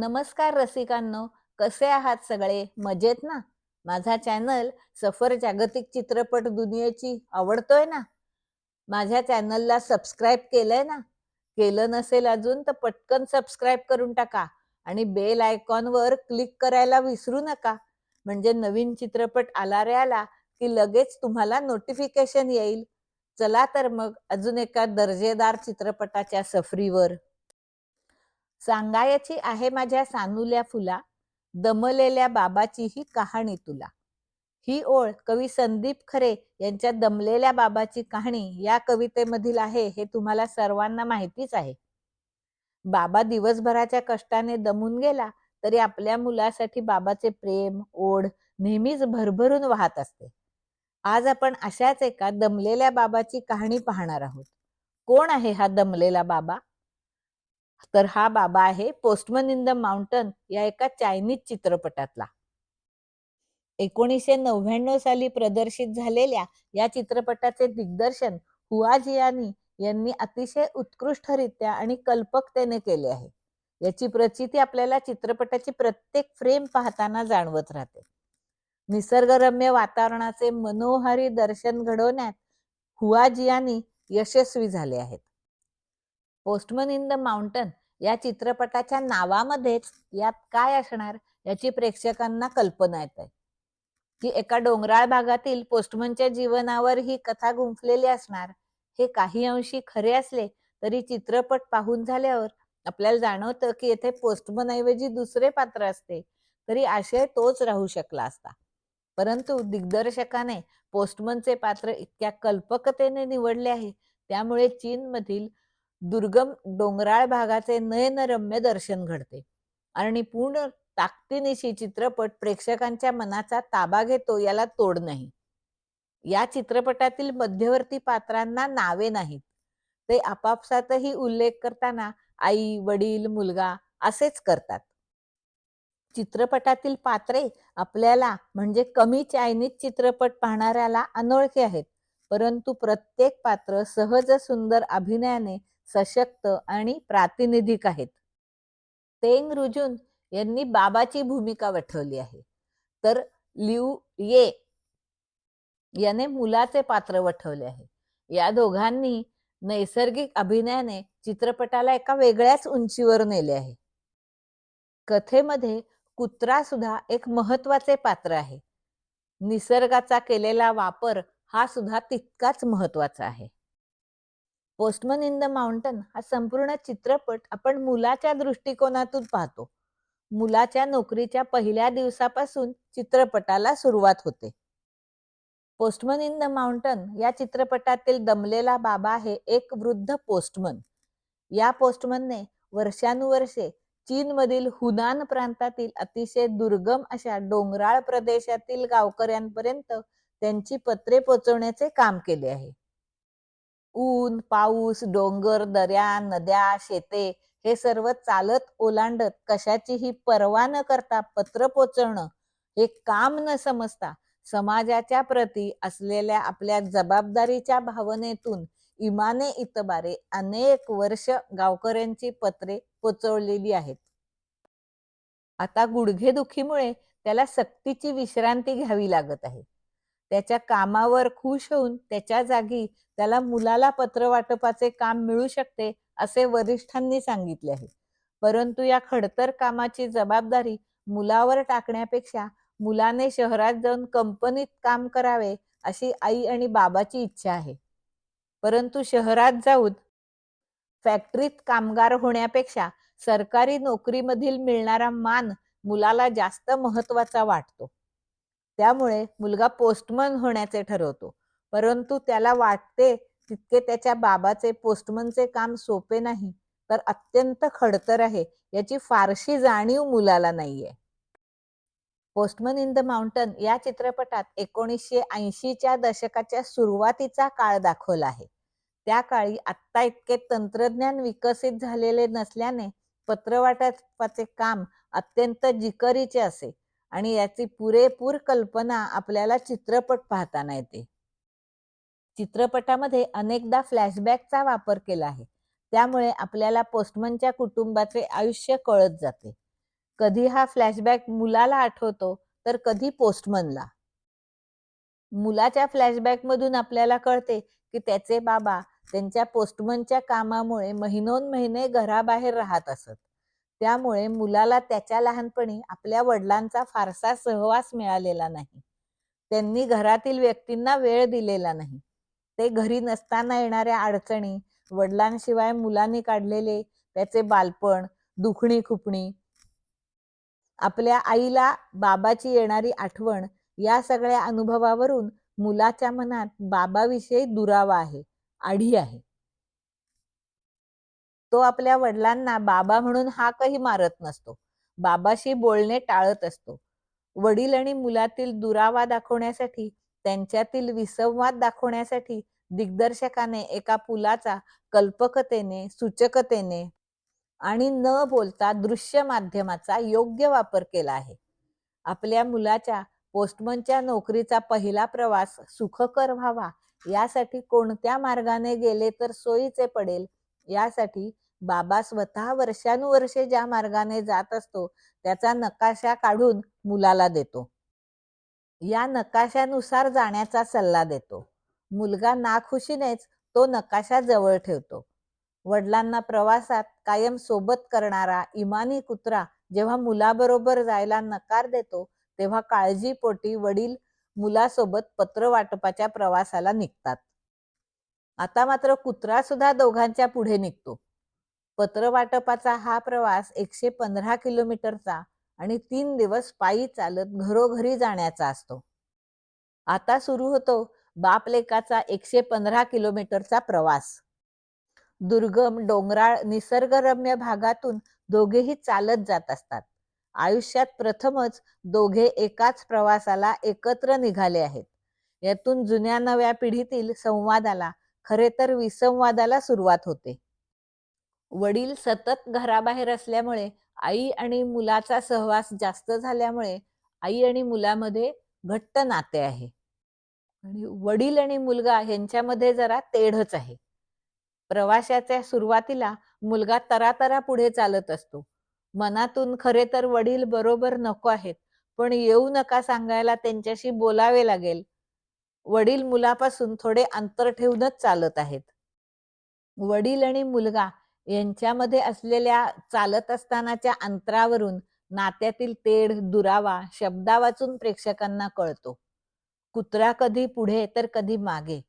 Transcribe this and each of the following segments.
नमस्कार रसिकांनो कसे आहात सगळे? मजेत ना? माझा चॅनल सफर जागतिक चित्रपट दुनियेची आवडतोय ना? माझ्या चॅनलला सबस्क्राईब केलंय ना? केलं नसेल अजून तर पटकन सबस्क्राईब करून टाका आणि बेल आयकॉनवर क्लिक करायला विसरू नका. म्हणजे नवीन चित्रपट आला रे आला की लगेच तुम्हाला नोटिफिकेशन येईल. चला तर मग अजून एका दर्जेदार चित्रपटाच्या सफरीवर. सांगायची आहे माझ्या सानुल्या फुला दमलेल्या बाबाची ही कहाणी तुला. ही ओळ कवी संदीप खरे यांच्या दमलेल्या बाबाची कहाणी या कवितेमधील आहे हे तुम्हाला सर्वांना माहितीच आहे. बाबा दिवसभराच्या कष्टाने दमून गेला तरी आपल्या मुलासाठी बाबाचे प्रेम ओढ नेहमीच भरभरून वाहत असते. आज आपण अशाच एका दमलेल्या बाबाची कहाणी पाहणार आहोत. कोण आहे हा दमलेला बाबा? तर हा बाबा आहे पोस्टमन इन द माउंटन या एका चायनीज चित्रपटातला. एकोणीसशे नव्याण्णव साली प्रदर्शित झालेल्या या चित्रपटाचे दिग्दर्शन हुआ जियानी यांनी अतिशय उत्कृष्टरित्या आणि कल्पकतेने केले आहे. याची प्रचिती आपल्याला चित्रपटाची प्रत्येक फ्रेम पाहताना जाणवत राहते. निसर्गरम्य वातावरणाचे मनोहारी दर्शन घडवण्यात हुआ जियानी यशस्वी झाले आहेत. पोस्टमन इन द माउंटन या चित्रपटाच्या नावामध्येच यात काय असणार याची प्रेक्षकांना कल्पना येत. आहे की एका डोंगराळ भागातील पोस्टमनच्या जीवनावर ही कथा गुंफलेली असणार हे काही अंशी खरे असले तरी चित्रपट पाहून झाल्यावर आपल्याला जाणवतं की येथे पोस्टमन ऐवजी दुसरे पात्र असते तरी आशय तोच राहू शकला असता. परंतु दिग्दर्शकाने पोस्टमनचे पात्र इतक्या कल्पकतेने निवडले आहे त्यामुळे चीनमधील दुर्गम डोंगराळ भागाचे नयनरम्य दर्शन घडते. आणि पूर्ण ताकदीनिशी चित्रपट प्रेक्षकांच्या मनाचा ताबा घेतो याला तोड नाही. या चित्रपटातील मध्यवर्ती पात्रांना नावे नाहीत. ते आपापसातही उल्लेख करताना आई वडील मुलगा असेच करतात. चित्रपटातील पात्रे आपल्याला म्हणजे कमी चायनीज चित्रपट पाहणाऱ्याला अनोळखी आहेत. परंतु प्रत्येक पात्र सहज सुंदर अभिनयाने सशक्त आणि प्रातिनिधिक आहेत. तेंग रुजून यांनी बाबाची भूमिका वठवली आहे. तर लिऊ ये याने मुलाचे पात्र वठवले आहे. या दोघांनी नैसर्गिक अभिनयाने चित्रपटाला एका वेगळ्याच उंचीवर नेले आहे. कथेमध्ये कुत्रा सुद्धा एक महत्त्वाचे पात्र आहे. निसर्गाचा केलेला वापर हा सुद्धा तितकाच महत्त्वाचा आहे. पोस्टमन इन द माउंटन हा संपूर्ण चित्रपट आपण मुलाच्या दृष्टिकोनातून पाहतो. मुलाच्या नोकरीच्या पहिल्या दिवसापासून चित्रपटाला सुरुवात होते. पोस्टमन इन द माउंटन या चित्रपटातील दमलेला बाबा आहे एक वृद्ध पोस्टमन या पोस्टमनने वर्षानुवर्षे चीनमधील हुनान प्रांतातील अतिशय दुर्गम अशा डोंगराळ प्रदेशातील गावकऱ्यांपर्यंत त्यांची पत्रे पोचवण्याचे काम केले आहे. ऊन पाऊस डोंगर दऱ्या नद्या शेते हे सर्व चालत ओलांडत कशाचीही पर्वा न करता पत्र पोचवणं हे काम न समजता समाजाच्या प्रती असलेल्या आपल्या जबाबदारीच्या भावनेतून इमाने इतबारे अनेक वर्ष गावकऱ्यांची पत्रे पोचवलेली आहेत. आता गुडघेदुखीमुळे त्याला सक्तीची विश्रांती घ्यावी लागत आहे. त्याच्या कामावर खुश होऊन त्याच्या जागी त्याला मुलाला पत्र वाटपाचे काम मिळू शकते असे वरिष्ठांनी सांगितले आहे. परंतु या खडतर कामाची जबाबदारी मुलावर टाकण्यापेक्षा मुलाने शहरात जाऊन कंपनीत काम करावे अशी आई आणि बाबाची इच्छा आहे. परंतु शहरात जाऊन फॅक्टरीत कामगार होण्यापेक्षा सरकारी नोकरीमधील मिळणारा मान मुलाला जास्त महत्त्वाचा वाटतो. त्यामुळे मुलगा पोस्टमन होण्याचे ठरवतो. परंतु त्याला वाटते तितके त्याच्या बाबाचे पोस्टमनचे काम सोपे नाही तर अत्यंत खडतर आहे. याची फारशी जाणीव मुलाला नाहीये. पोस्टमन इन द माउंटन या चित्रपटात एकोणीसशे ऐंशीच्या दशकाच्या सुरुवातीचा काळ दाखवला आहे. त्या काळी आत्ता इतके तंत्रज्ञान विकसित झालेले नसल्याने पत्रवाटपाचे काम अत्यंत जिकरीचे असे. आणि याची पुरेपूर कल्पना आपल्याला चित्रपट पाहताना येते. चित्रपटामध्ये अनेकदा फ्लॅशबॅकचा वापर केला आहे. त्यामुळे आपल्याला पोस्टमनच्या कुटुंबाचे आयुष्य कळत जाते. कधी हा फ्लॅशबॅक मुलाला आठवतो तर कधी पोस्टमनला. मुलाच्या फ्लॅशबॅक मधून आपल्याला कळते की त्याचे बाबा त्यांच्या पोस्टमनच्या कामामुळे महिनोन महिने घराबाहेर राहत असत. त्यामुळे मुलाला त्याच्या लहानपणी आपल्या वडिलांचा फारसा सहवास मिळालेला नाही. त्यांनी घरातील व्यक्तींना वेळ दिलेला नाही. ते घरी नसताना येणाऱ्या अडचणी वडिलांशिवाय मुलांनी काढलेले त्याचे बालपण दुखणी खुपणी आपल्या आईला बाबाची येणारी आठवण या सगळ्या अनुभवावरून मुलाच्या मनात बाबाविषयी दुरावा आहे आढी आहे. तो आपल्या वडिलांना बाबा म्हणून हाकही मारत नसतो. बाबाशी बोलणे टाळत असतो. वडील आणि मुलातील दुरावा दाखवण्यासाठी त्यांच्यातील विसंवाद दाखवण्यासाठी दिग्दर्शकाने एका पुलाचा कल्पकतेने सूचकतेने आणि न बोलता दृश्य माध्यमाचा योग्य वापर केला आहे. आपल्या मुलाच्या पोस्टमनच्या नोकरीचा पहिला प्रवास सुखकर व्हावा यासाठी कोणत्या मार्गाने गेले तर सोयीचे पडेल यासाठी बाबा स्वतः वर्षानुवर्षे ज्या मार्गाने जात असतो त्याचा नकाशा काढून मुलाला देतो. या नकाशानुसार जाण्याचा सल्ला देतो. मुलगा नाखुशीनेच तो नकाशा जवळ ठेवतो. वडिलांना प्रवासात कायम सोबत करणारा इमानी कुत्रा जेव्हा मुलाबरोबर जायला नकार देतो तेव्हा काळजीपोटी वडील मुलासोबत पत्र वाटपाच्या प्रवासाला निघतात. आता मात्र कुत्रा सुद्धा दोघांच्या पुढे निघतो. पत्र वाटपाचा हा प्रवास एकशे पंधरा किलोमीटरचा आणि तीन दिवस पायी चालत घरोघरी जाण्याचा असतो. आता सुरू होतो बापलेकाचा एकशे पंधरा किलोमीटरचा प्रवास. दुर्गम डोंगराळ निसर्गरम्य भागातून दोघेही चालत जात असतात. आयुष्यात प्रथमच दोघे एकाच प्रवासाला एकत्र निघाले आहेत. यातून जुन्या नव्या पिढीतील संवादाला खरे तर विसंवादाला सुरुवात होते. वडील सतत घराबाहेर असल्यामुळे आई आणि मुलाचा सहवास जास्त झाल्यामुळे आई आणि मुलामध्ये घट्ट नाते आहे. आणि वडील आणि मुलगा यांच्यामध्ये जरा तेढच आहे. प्रवाशाच्या सुरुवातीला मुलगा तरातरा पुढे चालत असतो. मनातून खरे तर वडील बरोबर नको आहेत पण येऊ नका सांगायला त्यांच्याशी बोलावे लागेल वडील मुलापासून थोडे अंतर ठेवूनच चालत आहेत. वडील आणि मुलगा यांच्यामध्ये असलेल्या चालत असतानाच्या अंतरावरून नात्यातील तेढ दुरावा शब्दा वाचून प्रेक्षकांना कळतो. कुत्रा कधी पुढे तर कधी मागे.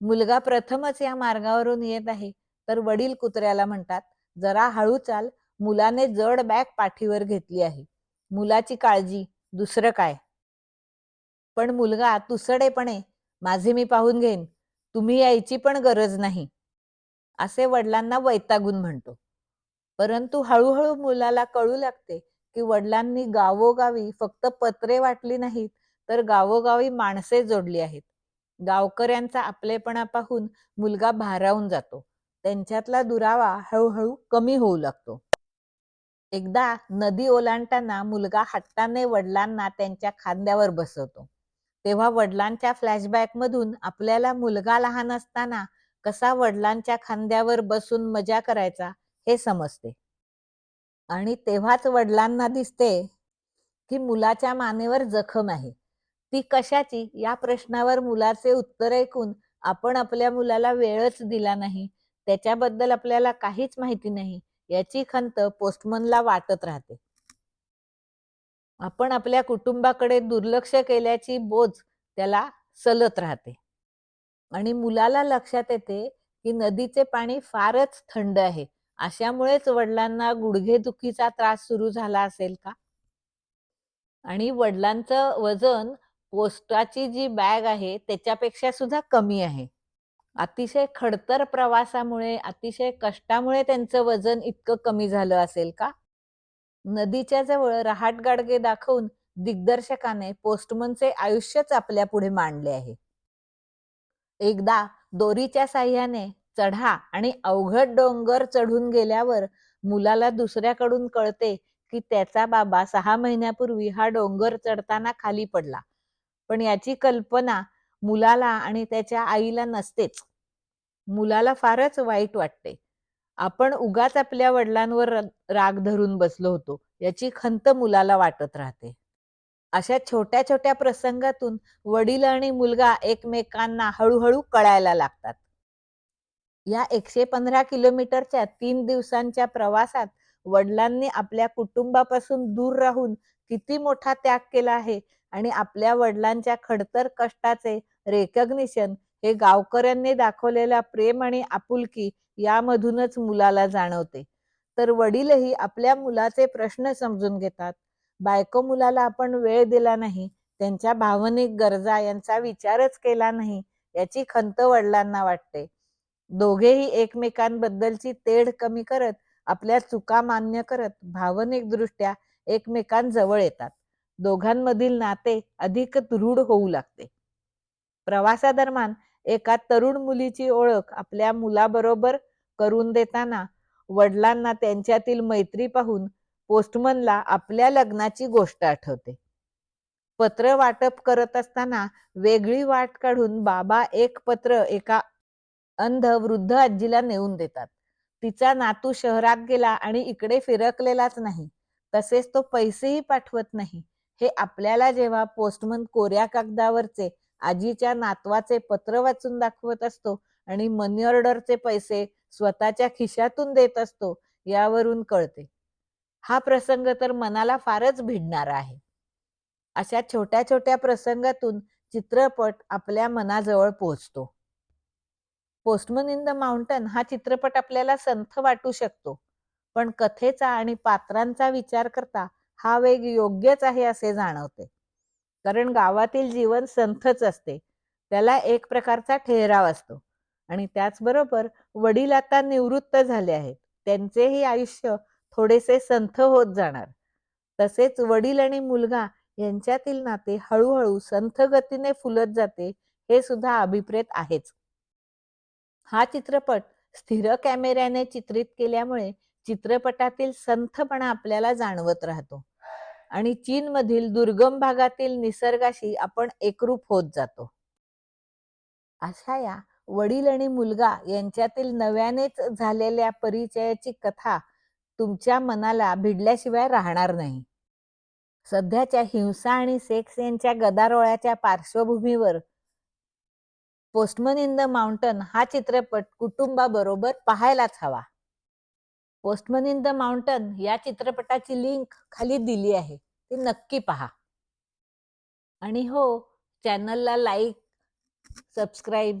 मुलगा प्रथमच या मार्गावरून येत आहे. तर वडील कुत्र्याला म्हणतात जरा हळू चाल. मुलाने जड बॅग पाठीवर घेतली आहे. मुलाची काळजी दुसरं काय? पण मुलगा तुसडेपणे माझे मी पाहून घेईन. तुम्ही यायची पण गरज नाही. असे वडिलांना वैतागून म्हणतो. परंतु हळूहळू मुलाला कळू लागते की वडिलांनी गावोगावी फक्त पत्रे वाटली नाहीत तर गावोगावी माणसे जोडली आहेत. गावकऱ्यांचा आपलेपणा पाहून मुलगा भारावून जातो. त्यांच्यातला दुरावा हळूहळू कमी होऊ लागतो. एकदा नदी ओलांडताना मुलगा हट्टाने वडिलांना त्यांच्या खांद्यावर बसवतो. तेव्हा वडिलांच्या फ्लॅशबॅक मधून आपल्याला मुलगा लहान असताना कसा वडिलांच्या खांद्यावर बसून मजा करायचा हे समजते. आणि तेव्हाच वडिलांना दिसते की मुलाच्या मानेवर जखम आहे. ती कशाची? या प्रश्नावर मुलाचे उत्तर ऐकून आपण आपल्या मुलाला वेळच दिला नाही. त्याच्याबद्दल आपल्याला काहीच माहिती नाही. याची खंत पोस्टमनला वाटत राहते. आपण आपल्या कुटुंबाकडे दुर्लक्ष केल्याची बोज त्याला सलत राहते. आणि मुलाला लक्षात येते की नदीचे पाणी फारच थंड आहे. अशामुळेच वडिलांना गुडघेदुखीचा त्रास सुरू झाला असेल का? आणि वडिलांचं वजन पोस्टाची जी बॅग आहे त्याच्यापेक्षा सुद्धा कमी आहे. अतिशय खडतर प्रवासामुळे अतिशय कष्टामुळे त्यांचं वजन इतकं कमी झालं असेल का? नदीच्या जवळ रहाट गाडगे दाखवून दिग्दर्शकाने पोस्टमनचे आयुष्यच आपल्या पुढे मांडले आहे. एकदा दोरीच्या साह्याने चढा आणि अवघड डोंगर चढून गेल्यावर मुलाला दुसऱ्याकडून कळते की त्याचा बाबा सहा महिन्यापूर्वी हा डोंगर चढताना खाली पडला. पण याची कल्पना मुलाला आणि त्याच्या आईला नसतेच. मुलाला फारच वाईट वाटते. आपण उगाच आपल्या वडिलांवर राग धरून बसलो होतो याची खंत मुलाला वाटत राहते. अशा छोट्या छोट्या प्रसंगातून वडील आणि मुलगा एकमेकांना हळूहळू कळायला लागतात. या एकशे पंधरा किलोमीटरच्या तीन दिवसांच्या प्रवासात वडिलांनी आपल्या कुटुंबापासून दूर राहून किती मोठा त्याग केला आहे आणि आपल्या वडिलांच्या खडतर कष्टाचे रेकग्निशन हे गावकऱ्यांनी दाखवलेला प्रेम आणि आपुलकी यामधूनच मुलाला जाणवते. तर वडीलही आपल्या मुलाचे प्रश्न समजून घेतात. बायको मुलाला आपण वेळ दिला नाही त्यांच्या भावनिक गरजा यांचा विचारच केला नाही याची खंत वडिलांना वाटते. दोघेही एकमेकांबद्दलची तेढ कमी करत आपल्या चुका मान्य करत भावनिक दृष्ट्या एकमेकांजवळ येतात. दोघांमधील नाते अधिक दृढ होऊ लागते. प्रवासादरम्यान एका तरुण मुलीची ओळख आपल्या मुलाबरोबर करून देताना वडिलांना त्यांच्यातील मैत्री पाहून पोस्टमनला आपल्या लग्नाची गोष्ट आठवते. पत्र वाटप करत असताना वेगळी वाट काढून बाबा एक पत्र एका अंध वृद्ध आजीला नेऊन देतात. तिचा नातू शहरात गेला आणि इकडे फिरकलेलाच नाही. तसेच तो पैसेही पाठवत नाही. हे आपल्याला जेव्हा पोस्टमन कोऱ्या कागदावरचे आजीच्या नातवाचे पत्र वाचून दाखवत असतो आणि मनी ऑर्डरचे पैसे स्वतःच्या खिशातून देत असतो यावरून कळते. हा प्रसंग तर मनाला फारच भिडणारा आहे. अशा छोट्या छोट्या प्रसंगातून चित्रपट आपल्या मनाजवळ पोहोचतो पोस्टमन इन द माउंटन हा चित्रपट आपल्याला संथ वाटू शकतो पण कथेचा आणि पात्रांचा विचार करता हा वेग योग्यच आहे असे जाणवते. कारण गावातील जीवन संथच असते त्याला एक प्रकारचा ठेहराव असतो. आणि त्याचबरोबर वडील आता निवृत्त झाले आहेत. त्यांचेही आयुष्य थोडेसे संथ होत जाणार. तसेच वडील आणि मुलगा यांच्यातील नाते हळूहळू संथ गतीने फुलत जाते हे सुद्धा अभिप्रेत आहेच. हा चित्रपट स्थिर कॅमेऱ्याने चित्रित केल्यामुळे चित्रपटातील संथपणा आपल्याला जाणवत राहतो. आणि चीनमधील दुर्गम भागातील निसर्गाशी आपण एकरूप होत जातो. अशा या वडील आणि मुलगा यांच्यातील नव्यानेच झालेल्या परिचयाची कथा तुमच्या मनाला भिडल्याशिवाय राहणार नाही. सध्याच्या हिंसा आणि सेक्स यांच्या गदारोळाच्या पार्श्वभूमीवर पोस्टमन इन द माउंटन हा चित्रपट कुटुंबाबरोबर पाहायलाच हवा. पोस्टमन इन द माउंटन या चित्रपटाची लिंक खाली दिली आहे. ती नक्की पहा. आणि हो चॅनलला लाईक सबस्क्राईब